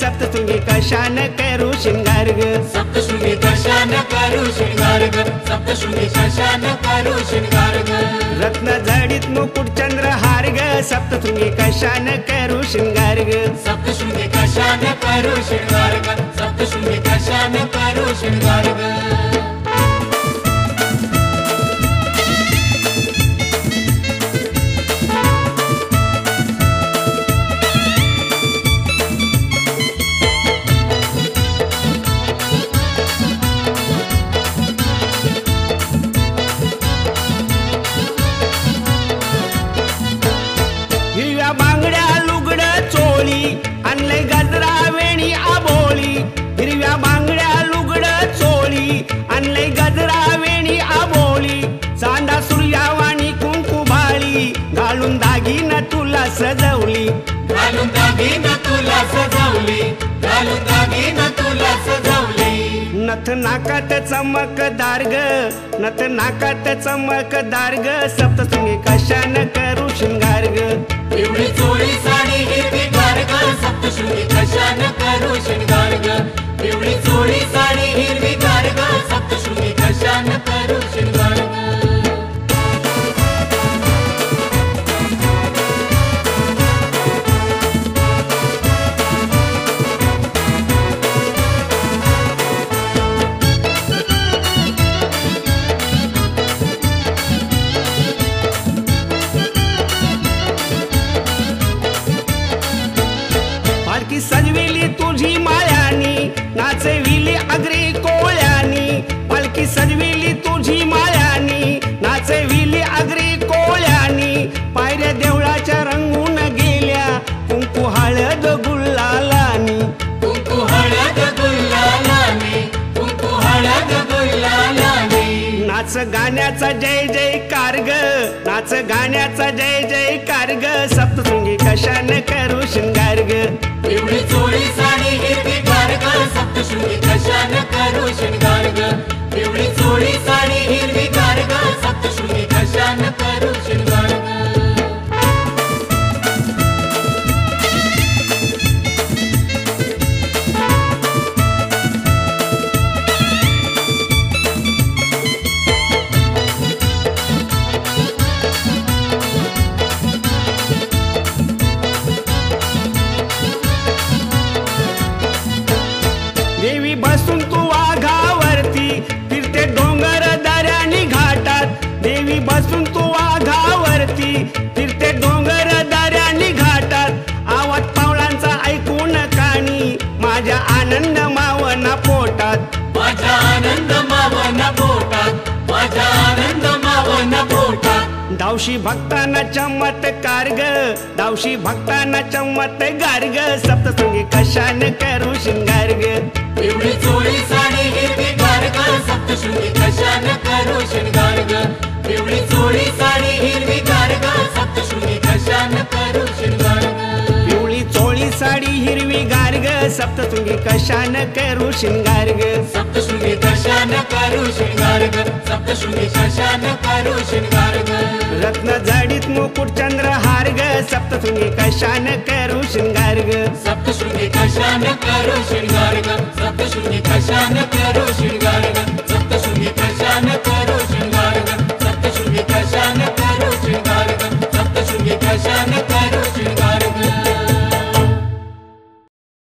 सप्तशृंगी कशान करू शिंगार ग सप्तशृंगी कशान करू शृंगार ग सप्तशृंगी कशान करू शृंगार ग रत्न जडित मुकुट चंद्र हार ग सप्तशृंगी कशान करू शिंगार ग सप्तशृंगी कशान करू शृंगार ग सप्तशृंगी कशान करू शृंगार ग चोळी आणलंय गजरा वेणी आबो. नथ नाकात चमकदार ग नथ नाकात चमकदार ग सप्तशृंगी कशान करू शिंगार ग पिवळी चोळी साडी हिरवी गार ग सप्तशृंगी अग्री कोळ्यानी पालखी सजविली तुझी मायानी. नाचविली अग्री कोळ्यानी पायऱ्या देवळाच्या रंगून गेल्या कुंकू हळद गुल्लालानी. कुंकू हळद गुलालाने कुंकू हळद गुलालाने नाच गाण्याचा जय जयकार ग नाच गाण्याचा जय जयकार ग. सप्तशृंगी कशान करू ದೇವಿ ಬಸು दावशी भक्ताना चमत्कार ग. दावशी भक्ताना चमत्कार ग. सप्तशृंगी कशान करू शिंगार ग. पिवळी चोळी साडी हिरवी गार ग. सप्तशृंगी कशान करू शृंगार ग. पिवळी चोळी साडी हिरवी गार ग. सप्तशृंगी कशान करू शृंगार ग. पिवळी चोळी साडी हिरवी गार ग. सप्तशृंगी कशान करू शिंगार ग. सप्तशृंगी कशान करू शृंगार ग. सप्तशृंगी कशान सप्तशृंगी कशान करू शृंगार ग सप्तशृंगी कशान करू शृंगार ग सप्तशृंगी कशान करू शृंगार